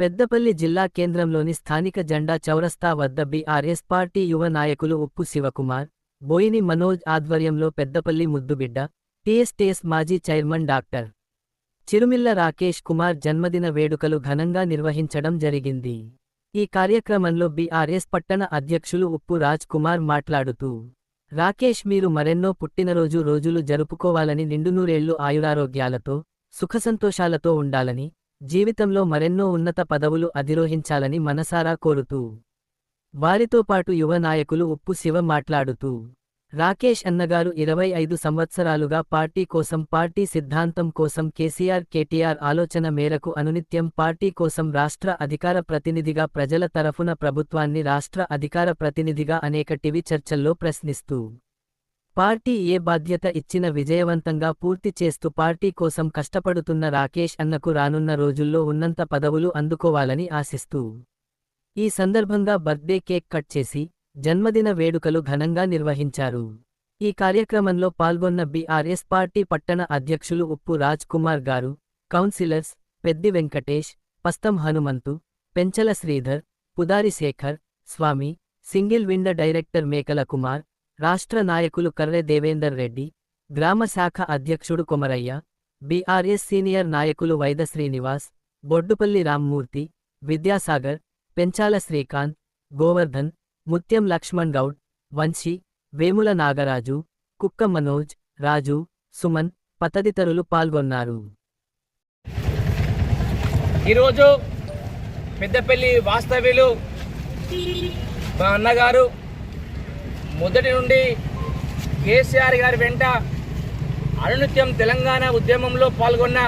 పెద్దపల్లి జిల్లా కేంద్రంలోని స్థానిక జెండా చౌరస్తా వద్ద బీఆర్ఎస్ పార్టీ యువ నాయకులు ఉప్పు శివకుమార్ బోయిని మనోజ్ ఆధ్వర్యంలో పెద్దపల్లి ముద్దుబిడ్డ టీఎస్టీఎస్ మాజీ చైర్మన్ డాక్టర్ చిరుమిల్ల రాకేష్ కుమార్ జన్మదిన వేడుకలు ఘనంగా నిర్వహించడం జరిగింది. ఈ కార్యక్రమంలో బీఆర్ఎస్ పట్టణ అధ్యక్షులు ఉప్పు రాజ్ కుమార్ మాట్లాడుతూ రాకేష్ మీరు మరెన్నో పుట్టినరోజు రోజులు జరుపుకోవాలని నిండునూరేళ్ళు ఆయురారోగ్యాలతో సుఖసంతోషాలతో ఉండాలని జీవితంలో మరెన్నో ఉన్నత పదవులు అధిరోహించాలని మనసారా కోరుతూ వారితో పాటు యువ నాయకులు ఉప్పు శివ మాట్లాడుతూ రాకేష్ అన్నగారు ఇరవై ఐదు సంవత్సరాలుగా పార్టీ కోసం పార్టీ సిద్ధాంతం కోసం కేసీఆర్ కేటీఆర్ ఆలోచన మేరకు అనునిత్యం పార్టీ కోసం రాష్ట్ర అధికార ప్రతినిధిగా ప్రజల తరఫున ప్రభుత్వాన్ని రాష్ట్ర అధికార ప్రతినిధిగా అనేక టివి చర్చల్లో ప్రశ్నిస్తూ పార్టీ ఏ బాధ్యత ఇచ్చిన విజయవంతంగా పూర్తి చేస్తూ పార్టీ కోసం కష్టపడుతున్న రాకేష్ అన్నకు రానున్న రోజుల్లో ఉన్నంత పదవులు అందుకోవాలని ఆశిస్తూ. ఈ సందర్భంగా బర్త్డే కేక్ కట్ చేసి జన్మదిన వేడుకలు ఘనంగా నిర్వహించారు. ఈ కార్యక్రమంలో పాల్గొన్న బీఆర్ఎస్ పార్టీ పట్టణ అధ్యక్షులు ఉప్పు రాజ్ కుమార్ గారు councillors Peddi Venkatesh Pastham Hanumanthu Penchala Sridhar Pudari Shekar Swamy single window director Mekala Kumar రాష్ట్ర నాయకులు కర్రె దేవేందర్ రెడ్డి గ్రామ శాఖ అధ్యక్షుడు కొమరయ్య బీఆర్ఎస్ సీనియర్ నాయకులు వైద శ్రీనివాస్ బొడ్డుపల్లి రామ్మూర్తి విద్యాసాగర్ పెంచాల శ్రీకాంత్ గోవర్ధన్ ముత్యం లక్ష్మణ్ గౌడ్ వంశీ వేముల నాగరాజు కుక్క మనోజ్ రాజు సుమన్ పతదితరులు పాల్గొన్నారు. ఈరోజు పెద్దపల్లి వాస్తవ్యులు మా అన్నగారు మొదటి నుండి కేసీఆర్ గారి వెంట అనునిత్యం తెలంగాణ ఉద్యమంలో పాల్గొన్న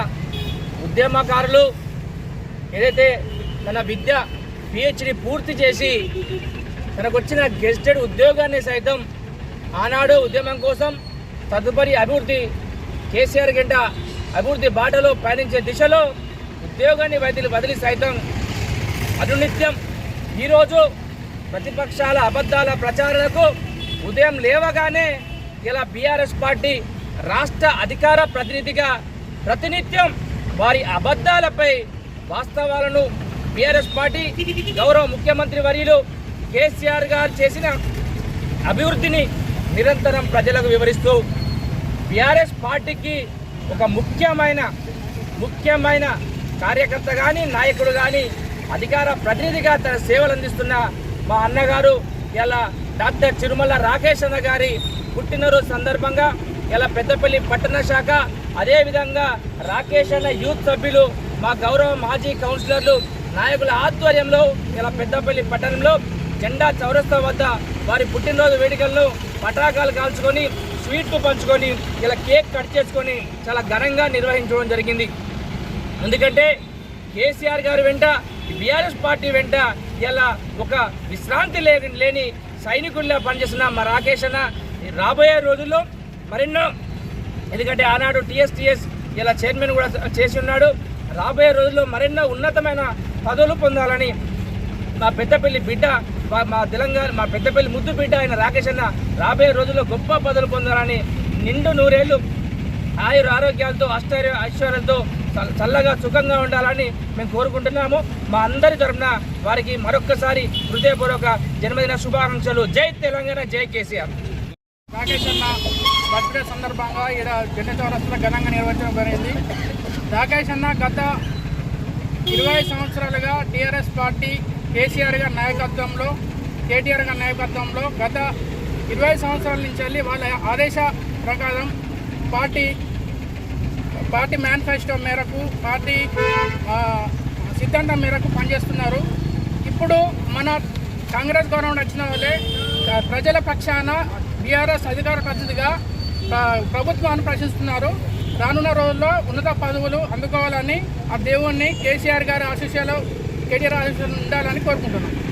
ఉద్యమకారులు ఏదైతే తన విద్య పిహెచ్డి పూర్తి చేసి తనకు వచ్చిన గెస్టెడ్ ఉద్యోగాన్ని సైతం ఆనాడు ఉద్యమం కోసం తదుపరి అభివృద్ధి కేసీఆర్ గంట అభివృద్ధి బాటలో పయనించే దిశలో ఉద్యోగాన్ని వైద్యులు బదిలీ సైతం అనునిత్యం ఈరోజు ప్రతిపక్షాల అబద్ధాల ప్రచారాలకు ఉదయం లేవగానే ఇలా బీఆర్ఎస్ పార్టీ రాష్ట్ర అధికార ప్రతినిధిగా ప్రతినిత్యం వారి అబద్ధాలపై వాస్తవాలను బీఆర్ఎస్ పార్టీ గౌరవ ముఖ్యమంత్రి వర్యులు కేసీఆర్ గారు చేసిన అభివృద్ధిని నిరంతరం ప్రజలకు వివరిస్తూ బీఆర్ఎస్ పార్టీకి ఒక ముఖ్యమైన ముఖ్యమైన కార్యకర్త కానీ నాయకుడు కానీ అధికార ప్రతినిధిగా తన సేవలు అందిస్తున్న మా అన్నగారు ఇలా డాక్టర్ చిరుమల రాకేష్ అన్న గారి పుట్టినరోజు సందర్భంగా ఇలా పెద్దపల్లి పట్టణ శాఖ అదేవిధంగా రాకేష్ అన్న యూత్ సభ్యులు మా గౌరవ మాజీ కౌన్సిలర్లు నాయకుల ఆధ్వర్యంలో ఇలా పెద్దపల్లి పట్టణంలో జెండా చౌరస్తా వద్ద వారి పుట్టినరోజు వేడుకలను పటాకాలు కాల్చుకొని స్వీట్లు పంచుకొని ఇలా కేక్ కట్ చేసుకొని చాలా ఘనంగా నిర్వహించడం జరిగింది. ఎందుకంటే కేసీఆర్ గారి వెంట బీఆర్ఎస్ పార్టీ వెంట ఇలా ఒక విశ్రాంతి లేని లేని సైనికుల్లో పనిచేస్తున్న మా రాకేష్ అన్న రాబోయే రోజుల్లో మరెన్నో ఎందుకంటే ఆనాడు టీఎస్టీఎస్ ఇలా చైర్మన్ కూడా చేసి ఉన్నాడు. రాబోయే రోజుల్లో మరెన్నో ఉన్నతమైన పదవులు పొందాలని మా పెద్దపల్లి బిడ్డ మా- మా తెలంగాణ మా పెద్దపల్లి ముద్దు బిడ్డ అయిన రాకేష్ అన్న రాబోయే రోజుల్లో గొప్ప పదవులు పొందాలని నిండు నూరేళ్ళు ఆయుర ఆరోగ్యాలతో అష్టైర్య ఐశ్వర్యాలతో చల్లగా సుఖంగా ఉండాలని మేము కోరుకుంటున్నాము. మా అందరి తరఫున వారికి మరొక్కసారి హృదయపూర్వక జన్మదిన శుభాకాంక్షలు. జై తెలంగాణ జై కేసీఆర్. రాకేష్ అన్న బర్త్డే సందర్భంగా ఈడ జెండా చౌరస్తా ఘనంగా నిర్వహించడం జరిగింది. రాకేష్ అన్న గత ఇరవై సంవత్సరాలుగా టీఆర్ఎస్ పార్టీ కేసీఆర్ గారి నాయకత్వంలో కేటీఆర్ గారి నాయకత్వంలో గత ఇరవై సంవత్సరాల నుంచి వెళ్ళి వాళ్ళ ఆదేశ ప్రకారం పార్టీ పార్టీ మేనిఫెస్టో మేరకు పార్టీ సిద్ధాంతం మేరకు పనిచేస్తున్నారు. ఇప్పుడు మన కాంగ్రెస్ గవర్నమెంట్ వచ్చిన వాళ్ళే ప్రజల పక్షాన బీఆర్ఎస్ అధికార ప్రతినిధిగా ప్రభుత్వాన్ని ప్రశ్నిస్తున్నారు. రానున్న రోజుల్లో ఉన్నత పదవులు అందుకోవాలని ఆ దేవుణ్ణి కేసీఆర్ గారి ఆశీస్సులు కేటీఆర్ ఆశీస్సులు ఉండాలని కోరుకుంటున్నాను